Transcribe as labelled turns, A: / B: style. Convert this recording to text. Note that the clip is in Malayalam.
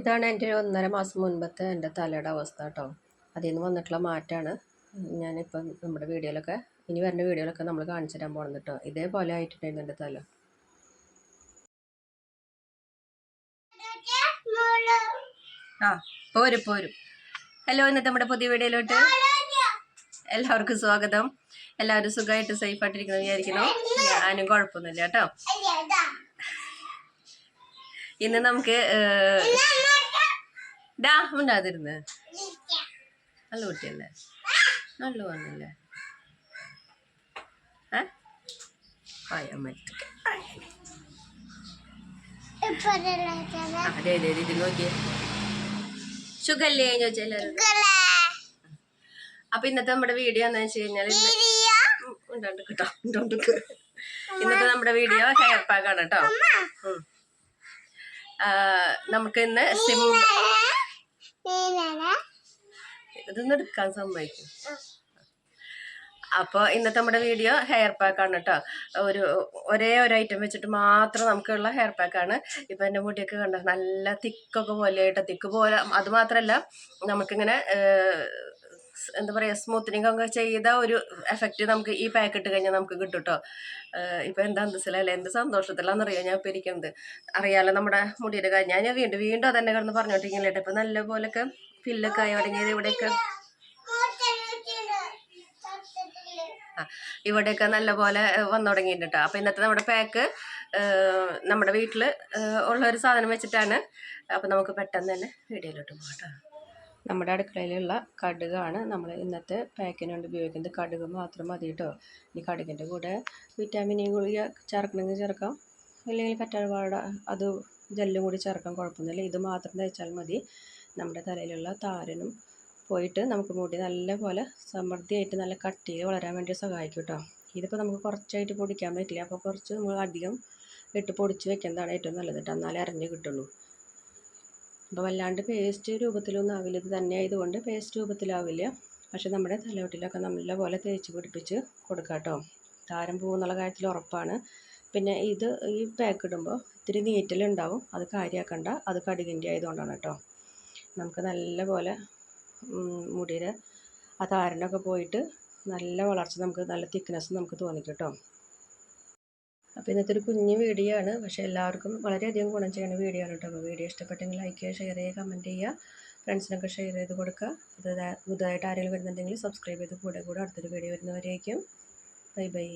A: ഇതാണ് എന്റെ ഒന്നര മാസം മുൻപത്തെ എന്റെ തലയുടെ അവസ്ഥ കേട്ടോ. അതിൽ നിന്ന് വന്നിട്ടുള്ള മാറ്റമാണ് ഞാനിപ്പം നമ്മുടെ വീഡിയോയിലൊക്കെ ഇനി വരുന്ന വീഡിയോയിലൊക്കെ നമ്മൾ കാണിച്ചു തരാൻ പോകണം കേട്ടോ. ഇതേപോലെ ആയിട്ടുണ്ടായിരുന്നു എന്റെ തല. ആ പോരും പോരും. ഹലോ ഇന്നത്തെ നമ്മുടെ പുതിയ വീഡിയോയിലോട്ട് എല്ലാവർക്കും സ്വാഗതം. എല്ലാവരും സുഖമായിട്ട് സേഫ് ആയിട്ടിരിക്കുന്നു വിചാരിക്കുന്നു. ഞാനും കുഴപ്പമൊന്നുമില്ല കേട്ടോ. ഇന്ന് നമുക്ക് ഡാ ഉണ്ടാതിരുന്ന് നല്ല കുട്ടിയല്ലേ? നല്ല വന്നല്ലേ? ഏ? ആയ മരിക്കട്ടെ അതെ അതെ ഇത് നോക്കിയേ. സുഖല്ലേ? ചോദിച്ചാൽ എല്ലാവരും അപ്പൊ ഇന്നത്തെ നമ്മുടെ വീഡിയോ എന്താ വെച്ച് കഴിഞ്ഞാൽ ഇന്നത്തെ നമ്മുടെ വീഡിയോ ഹെയർ പാക്കാണ് കേട്ടോ. നമുക്ക് ഇന്ന് ഇതൊന്നും എടുക്കാൻ സമ്മതിക്കും. അപ്പോൾ ഇന്നത്തെ നമ്മുടെ വീഡിയോ ഹെയർ പാക്ക് ആണ് കേട്ടോ ഒരു ഒരേ ഒരു ഐറ്റം വെച്ചിട്ട് മാത്രം നമുക്കുള്ള ഹെയർ പാക്ക് ആണ്. ഇപ്പം എന്റെ മുടിയൊക്കെ കണ്ടോ നല്ല തിക്കൊക്കെ പോലെയായിട്ട്. തിക്ക് പോലെ അത് മാത്രമല്ല നമുക്കിങ്ങനെ എന്താ പറയുക സ്മൂത്തനിങ് ഒക്കെ ചെയ്ത ഒരു എഫക്റ്റ് നമുക്ക് ഈ പാക്ക് ഇട്ട് കഴിഞ്ഞാൽ നമുക്ക് കിട്ടും കേട്ടോ ഇപ്പം എന്താ അന്തസ്സിലല്ലേ എന്ത് സന്തോഷത്തിലാണെന്നറിയാം ഞാൻ ഇപ്പം ഇരിക്കുന്നത്. അറിയാലോ നമ്മുടെ മുടിയുടെ കാര്യം. ഞാൻ വീണ്ടും വീണ്ടും അതന്നെ കിടന്ന് പറഞ്ഞോട്ടിരിക്കുന്നില്ല കേട്ടോ. ഇപ്പം നല്ല പോലൊക്കെ ഫില്ലൊക്കെ ആയി തുടങ്ങിയത് ഇവിടെയൊക്കെ. ഇവിടെയൊക്കെ നല്ലപോലെ വന്നു തുടങ്ങിയിട്ടുണ്ട് അപ്പോൾ ഇന്നത്തെ നമ്മുടെ പാക്ക് നമ്മുടെ വീട്ടിൽ ഉള്ള ഒരു സാധനം വെച്ചിട്ടാണ്. അപ്പോൾ നമുക്ക് പെട്ടെന്ന് തന്നെ വീഡിയോയിലോട്ട് പോകാം നമ്മുടെ അടുക്കളയിലുള്ള കടുകാണ് നമ്മൾ ഇന്നത്തെ പാക്കിന് വേണ്ടി ഉപയോഗിക്കുന്നത്. കടുക് മാത്രം മതി കേട്ടോ. ഈ കടുകിന്റെ കൂടെ വിറ്റാമിൻ ഇ ഗുളിക ചേർക്കണമെങ്കിൽ ചേർക്കാം. അല്ലെങ്കിൽ കറ്റാർവാഴ അത് ജെല്ലും കൂടി ചേർക്കാൻ കുഴപ്പമൊന്നുമില്ല. ഇത് മാത്രം തേച്ചാൽ മതി. നമ്മുടെ തലയിലുള്ള താരനും പോയിട്ട് നമുക്ക് മുടി നല്ല പോലെ സമൃദ്ധിയായിട്ട് നല്ല കട്ടിയിൽ വളരാൻ വേണ്ടി സഹായിക്കും കേട്ടോ. ഇതിപ്പോൾ നമുക്ക് കുറച്ചായിട്ട് പൊടിക്കാൻ പറ്റില്ല. അപ്പോൾ കുറച്ച് നമ്മൾ അധികം ഇട്ട് പൊടിച്ച് വെക്കുന്നതാണ് ഏറ്റവും നല്ലത് കേട്ടോ. എന്നാലേ അരഞ്ഞ് കിട്ടുള്ളൂ. അപ്പോൾ വല്ലാണ്ട് പേസ്റ്റ് രൂപത്തിലൊന്നും ആവില്ല. ഇത് തന്നെ ആയതുകൊണ്ട് പേസ്റ്റ് രൂപത്തിലാവില്ല. പക്ഷേ നമ്മുടെ തലവട്ടിലൊക്കെ നല്ല പോലെ തേച്ച് പിടിപ്പിച്ച് കൊടുക്കാം കേട്ടോ. താരം പോകുന്നുള്ള കാര്യത്തിൽ ഉറപ്പാണ്. പിന്നെ ഇത് ഈ പാക്ക് ഇടുമ്പോൾ ഇത്തിരി നീറ്റലുണ്ടാവും അത് കാര്യമാക്കണ്ട അത് കടുകിന്റെ ആയതുകൊണ്ടാണ് കേട്ടോ. നമുക്ക് നല്ല പോലെ മുടിയിൽ ആ താരനൊക്കെ പോയിട്ട് നല്ല വളർച്ച നമുക്ക് നല്ല തിക്നെസ് നമുക്ക് തോന്നിക്കും കേട്ടോ. അപ്പോൾ ഇന്നത്തെ ഒരു കുഞ്ഞു വീഡിയോ ആണ്. പക്ഷേ എല്ലാവർക്കും വളരെയധികം ഗുണം ചെയ്യുന്ന വീഡിയോ ആണ് കേട്ടോ. അപ്പോൾ വീഡിയോ ഇഷ്ടപ്പെട്ടെങ്കിൽ ലൈക്ക് ചെയ്യുക ഷെയർ ചെയ്യുക കമന്റ് ചെയ്യുക ഫ്രണ്ട്സിനൊക്കെ ഷെയർ ചെയ്ത് കൊടുക്കുക. പുതുതായി പുതുതായിട്ട് ആരെങ്കിലും വരുന്നുണ്ടെങ്കിൽ സബ്സ്ക്രൈബ് ചെയ്ത് കൂടെ കൂടെ അടുത്തൊരു വീഡിയോ വരുന്നവരേക്കും. Bye bye